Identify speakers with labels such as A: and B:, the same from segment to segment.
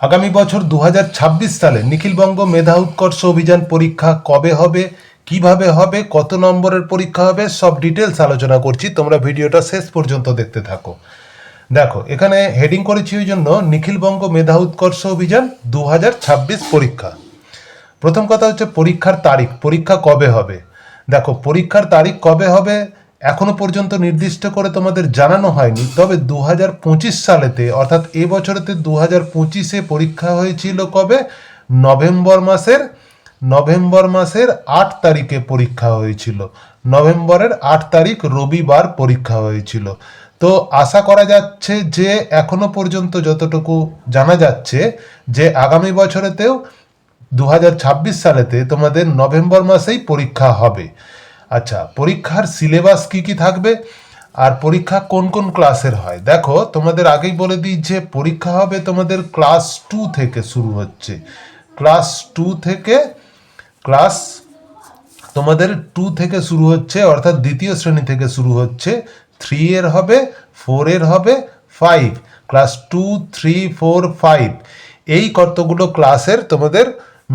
A: আগামী বছর দু হাজার ছাব্বিশ সালে নিখিলবঙ্গ মেধা উৎকর্ষ অভিযান পরীক্ষা কবে হবে, কীভাবে হবে, কত নম্বরের পরীক্ষা হবে, সব ডিটেলস আলোচনা করছি। তোমরা ভিডিওটা শেষ পর্যন্ত দেখতে থাকো। দেখো, এখানে হেডিং করেছি ওই জন্য নিখিলবঙ্গ মেধা উৎকর্ষ অভিযান দু হাজার ছাব্বিশ পরীক্ষা। প্রথম কথা হচ্ছে পরীক্ষার তারিখ, পরীক্ষা কবে হবে? দেখো, পরীক্ষার তারিখ কবে হবে? এখনও পর্যন্ত নির্দিষ্ট করে তোমাদের জানানো হয়নি, তবে দু হাজার পঁচিশ সালেতে, অর্থাৎ এ বছরেতে দু হাজার পঁচিশে পরীক্ষা হয়েছিল কবে? নভেম্বর মাসের নভেম্বর মাসের আট তারিখে পরীক্ষা হয়েছিল। নভেম্বরের আট তারিখ রবিবার পরীক্ষা হয়েছিল। তো আশা করা যাচ্ছে যে এখনও পর্যন্ত যতটুকু জানা যাচ্ছে, যে আগামী বছরেতেও দু হাজার ছাব্বিশ সালেতে তোমাদের নভেম্বর মাসেই পরীক্ষা হবে। আচ্ছা পরীক্ষার সিলেবাস কি কি থাকবে? আর পরীক্ষা কোন কোন ক্লাসের হয়? দেখো, তোমাদের আগেই বলে দিই যে পরীক্ষা হবে তোমাদের ক্লাস টু থেকে শুরু হচ্ছে। ক্লাস টু থেকে ক্লাস তোমাদের টু থেকে শুরু হচ্ছে, অর্থাৎ দ্বিতীয় শ্রেণি থেকে শুরু হচ্ছে। থ্রি এর হবে ফোর এর হবে five class two three four five এই কতগুলো ক্লাসের তোমাদের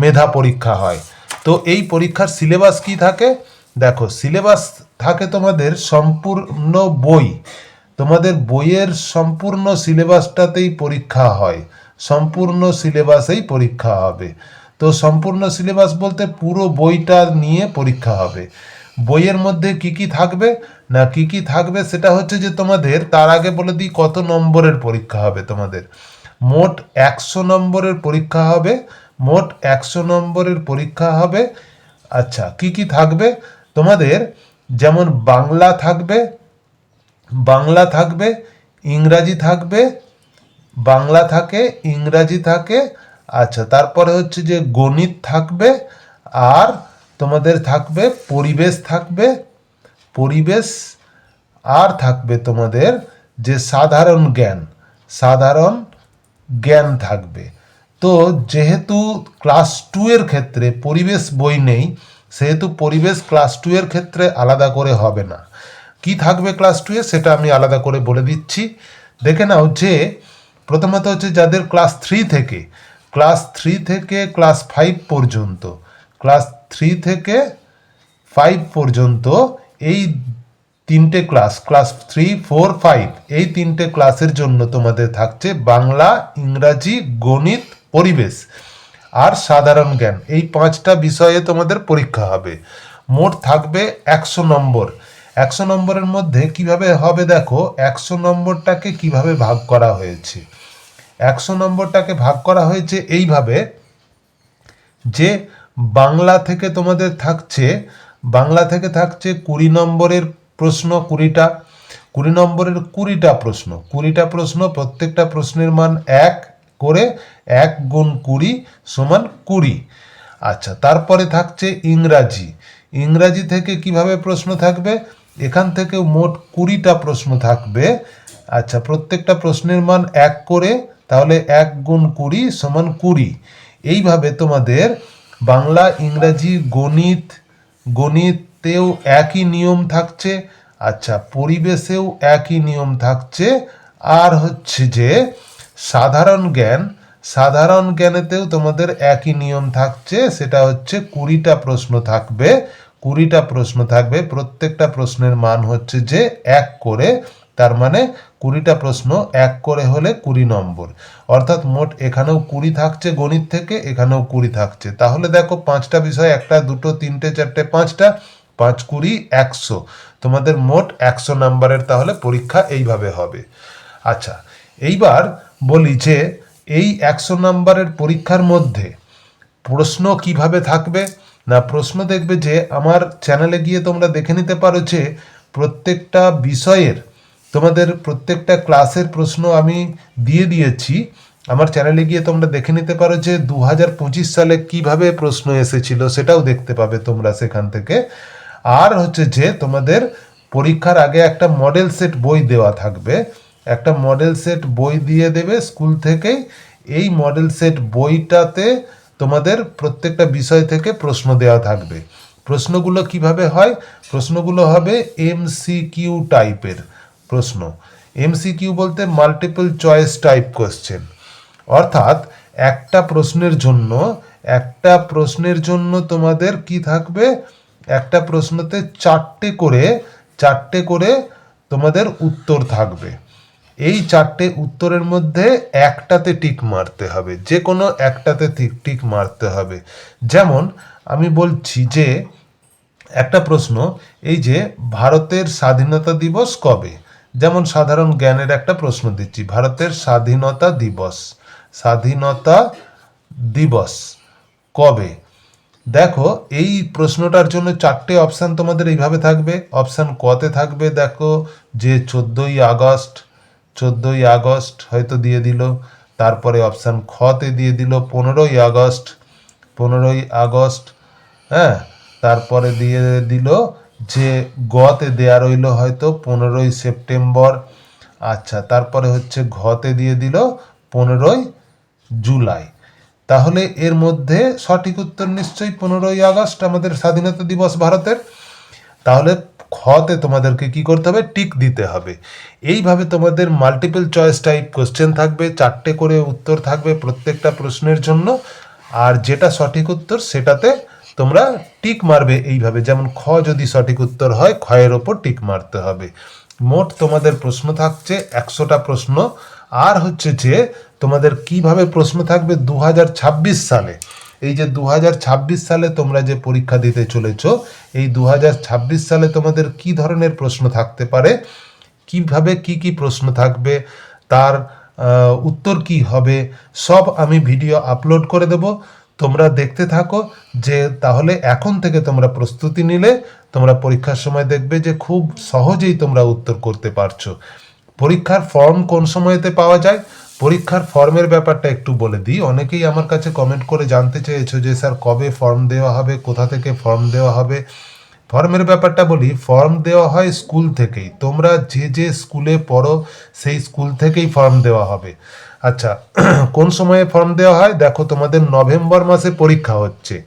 A: মেধা পরীক্ষা হয়। তো এই পরীক্ষার সিলেবাস কি থাকে? দেখো সিলেবাস থাকে তোমাদের সম্পূর্ণ বই। তোমাদের বইয়ের সম্পূর্ণ সিলেবাসটাতেই পরীক্ষা হয়। সম্পূর্ণ সিলেবাসেই পরীক্ষা হবে। তো সম্পূর্ণ সিলেবাস বলতে পুরো বইটা নিয়ে পরীক্ষা হবে। বইয়ের মধ্যে কি কি থাকবে? না, কি কি থাকবে সেটা হচ্ছে যে তোমাদের তার আগে বলে দিই কত নম্বরের পরীক্ষা হবে তোমাদের। মোট একশো নম্বরের পরীক্ষা হবে। মোট একশো নম্বরের পরীক্ষা হবে। আচ্ছা কি কি থাকবে? তোমাদের যেমন বাংলা থাকবে বাংলা থাকবে, ইংরাজি থাকবে, বাংলা থাকে, ইংরাজি থাকে আচ্ছা তারপরে হচ্ছে যে গণিত থাকবে, আর তোমাদের থাকবে পরিবেশ থাকবে, পরিবেশ, আর থাকবে তোমাদের যে সাধারণ জ্ঞান সাধারণ জ্ঞান থাকবে। তো যেহেতু ক্লাস টু এর ক্ষেত্রে পরিবেশ বই নেই সেহেতু পরিবেশ ক্লাস টু এর ক্ষেত্রে আলাদা করে হবে না। কি থাকবে ক্লাস টু এ সেটা আমি আলাদা করে বলে দিচ্ছি। দেখে নাও যে, প্রথমত হচ্ছে যাদের ক্লাস থ্রি থেকে ক্লাস থ্রি থেকে ক্লাস ফাইভ পর্যন্ত ক্লাস থ্রি থেকে ফাইভ পর্যন্ত এই তিনটে class class three four five এই তিনটে ক্লাসের জন্য তোমাদের থাকছে বাংলা, ইংরাজি, গণিত, পরিবেশ। আর সাধারণ জ্ঞান। এই পাঁচটা বিষয়ে তোমাদের পরীক্ষা হবে। মোট থাকবে একশো নম্বর। একশো নম্বরের মধ্যে কীভাবে হবে দেখো, একশো নম্বরটাকে কীভাবে ভাগ করা হয়েছে? একশো নম্বরটাকে ভাগ করা হয়েছে এইভাবে যে বাংলা থেকে তোমাদের থাকছে, বাংলা থেকে থাকছে কুড়ি নম্বরের প্রশ্ন কুড়িটা, কুড়ি নম্বরের কুড়িটা প্রশ্ন। কুড়িটা প্রশ্ন, প্রত্যেকটা প্রশ্নের মান এক করে এক গুণ কুড়ি সমান কুড়ি। আচ্ছা তারপরে থাকছে ইংরাজি। ইংরাজি থেকে কীভাবে প্রশ্ন থাকবে? এখান থেকে মোট কুড়িটা প্রশ্ন থাকবে। আচ্ছা প্রত্যেকটা প্রশ্নের মান এক করে, তাহলে এক গুণ কুড়ি সমান কুড়ি। এইভাবে তোমাদের বাংলা, ইংরাজি, গণিত, গণিতেও একই নিয়ম থাকছে। আচ্ছা পরিবেশেও একই নিয়ম থাকছে। আর হচ্ছে যে সাধারণ জ্ঞান, সাধারণ জ্ঞানেতেও তোমাদের একই নিয়ম থাকছে, সেটা হচ্ছে কুড়িটা প্রশ্ন থাকবে, কুড়িটা প্রশ্ন থাকবে, প্রত্যেকটা প্রশ্নের মান হচ্ছে যে এক করে, তার মানে কুড়িটা প্রশ্ন এক করে হলে কুড়ি নম্বর। অর্থাৎ মোট এখানেও কুড়ি থাকছে গণিত থেকে, এখানেও কুড়ি থাকছে। তাহলে দেখো পাঁচটা বিষয়, একটা, দুটো, তিনটে, চারটে, পাঁচটা, পাঁচ, কুড়ি, একশো। তোমাদের মোট একশো নাম্বারের তাহলে পরীক্ষা এইভাবে হবে। আচ্ছা এইবার বলি যে এই একশো নাম্বারের পরীক্ষার মধ্যে প্রশ্ন কীভাবে থাকবে? না, প্রশ্ন দেখবে যে আমার চ্যানেলে গিয়ে তোমরা দেখে নিতে পারো যে প্রত্যেকটা বিষয়ের, তোমাদের প্রত্যেকটা ক্লাসের প্রশ্ন আমি দিয়ে দিয়েছি। আমার চ্যানেলে গিয়ে তোমরা দেখে নিতে পারো যে দু হাজার পঁচিশ সালে কীভাবে প্রশ্ন এসেছিল সেটাও দেখতে পাবে তোমরা সেখান থেকে। আর হচ্ছে যে তোমাদের পরীক্ষার আগে একটা মডেল সেট বই দেওয়া থাকবে। একটা মডেল সেট বই দিয়ে দেবে স্কুল থেকেই। এই মডেল সেট বইটাতে তোমাদের প্রত্যেকটা বিষয় থেকে প্রশ্ন দেওয়া থাকবে। প্রশ্নগুলো কীভাবে হয়? প্রশ্নগুলো হবে এমসিকিউ টাইপের প্রশ্ন। এমসিকিউ বলতে মাল্টিপল চয়েস টাইপ কোশ্চেন অর্থাৎ একটা প্রশ্নের জন্য, একটা প্রশ্নের জন্য তোমাদের কি থাকবে? একটা প্রশ্নতে চারটে করে চারটে করে তোমাদের উত্তর থাকবে। এই চারটে উত্তরের মধ্যে একটাতে টিক মারতে হবে, যে কোনো একটাতে টিক মারতে হবে। যেমন আমি বলছি যে, একটা প্রশ্ন, এই যে ভারতের স্বাধীনতা দিবস কবে? যেমন সাধারণ জ্ঞানের একটা প্রশ্ন দিচ্ছি, ভারতের স্বাধীনতা দিবস স্বাধীনতা দিবস কবে? দেখো, এই প্রশ্নটার জন্য চারটে অপশান তোমাদের এইভাবে থাকবে। অপশান কতে থাকবে, দেখো, যে চোদ্দোই আগস্ট চোদ্দোই আগস্ট হয়তো দিয়ে দিল, তারপরে অপশান খতে দিয়ে দিল পনেরোই আগস্ট পনেরোই আগস্ট হ্যাঁ তারপরে দিয়ে দিল যে গতে দেয়া রইল হয়তো পনেরোই সেপ্টেম্বর আচ্ছা তারপরে হচ্ছে ঘতে দিয়ে দিল পনেরোই জুলাই। তাহলে এর মধ্যে সঠিক উত্তর নিশ্চয়ই পনেরোই আগস্ট আমাদের স্বাধীনতা দিবস ভারতের। তাহলে খতে তোমাদেরকে কি করতে হবে? টিক দিতে হবে। এইভাবে তোমাদের মাল্টিপল চয়েস টাইপ কোশ্চেন থাকবে, চারটে করে উত্তর থাকবে প্রত্যেকটা প্রশ্নের জন্য। আর যেটা সঠিক উত্তর, সেটাতে তোমরা টিক মারবে এইভাবে। যেমন খ যদি সঠিক উত্তর হয় খয়ের ওপর টিক মারতে হবে। মোট তোমাদের প্রশ্ন থাকছে একশোটা প্রশ্ন। আর হচ্ছে যে, তোমাদের কীভাবে প্রশ্ন থাকবে? দু হাজার ছাব্বিশ সালে। এই যে দু হাজার ছাব্বিশ সালে তোমরা যে পরীক্ষা দিতে চলেছো, এই দু হাজার ছাব্বিশ সালে তোমাদের কি ধরনের প্রশ্ন থাকতে পারে? কীভাবে কি কি প্রশ্ন থাকবে? তার উত্তর কি হবে? সব আমি ভিডিও আপলোড করে দেব। তোমরা দেখতে থাকো যে তাহলে এখন থেকে তোমরা প্রস্তুতি নিলে, তোমরা পরীক্ষার সময় দেখবে যে খুব সহজেই তোমরা উত্তর করতে পারছ। পরীক্ষার ফর্ম কোন সময়তে পাওয়া যায়? পরীক্ষার ফর্মের ব্যাপারটা একটু বলে দিই। অনেকেই আমার কাছে কমেন্ট করে জানতে চেয়েছো যে, স্যার, কবে ফর্ম দেওয়া হবে? কোথা থেকে ফর্ম দেওয়া হবে? ফর্মের ব্যাপারটা বলি ফর্ম দেওয়া হয় স্কুল থেকেই। তোমরা যে যে স্কুলে পড়ো, সেই স্কুল থেকেই ফর্ম দেওয়া হবে। আচ্ছা কোন সময়ে ফর্ম দেওয়া হয়? দেখো, তোমাদের নভেম্বর মাসে পরীক্ষা হচ্ছে।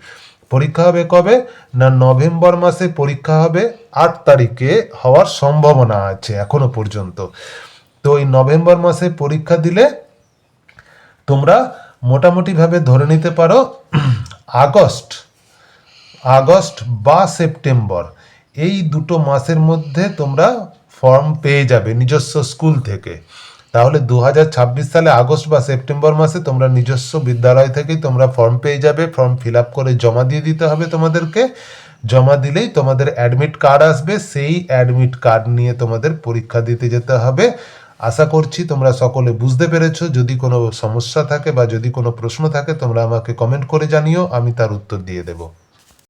A: পরীক্ষা হবে কবে? না, নভেম্বর মাসে পরীক্ষা হবে আট তারিখে হওয়ার সম্ভাবনা আছে, এখনও পর্যন্ত। তো এই নভেম্বর মাসে পরীক্ষা দিলে তোমরা মোটামুটিভাবে ধরে নিতে পারো, আগস্ট আগস্ট বা সেপ্টেম্বর, এই দুটো মাসের মধ্যে তোমরা ফর্ম পেয়ে যাবে নিজস্ব স্কুল থেকে। তাহলে দু হাজার ছাব্বিশ সালে আগস্ট বা সেপ্টেম্বর মাসে তোমরা নিজস্ব বিদ্যালয় থেকেই তোমরা ফর্ম পেয়ে যাবে, ফর্ম ফিল আপ করে জমা দিয়ে দিতে হবে তোমাদেরকে। জমা দিলেই তোমাদের অ্যাডমিট কার্ড আসবে, সেই অ্যাডমিট কার্ড নিয়ে তোমাদের পরীক্ষা দিতে যেতে হবে। আশা করছি তোমরা সকলে বুঝতে পেরেছ। যদি কোনো সমস্যা থাকে বা যদি কোনো প্রশ্ন থাকে, তোমরা আমাকে কমেন্ট করে জানিও, আমি তার উত্তর দিয়ে দেবো।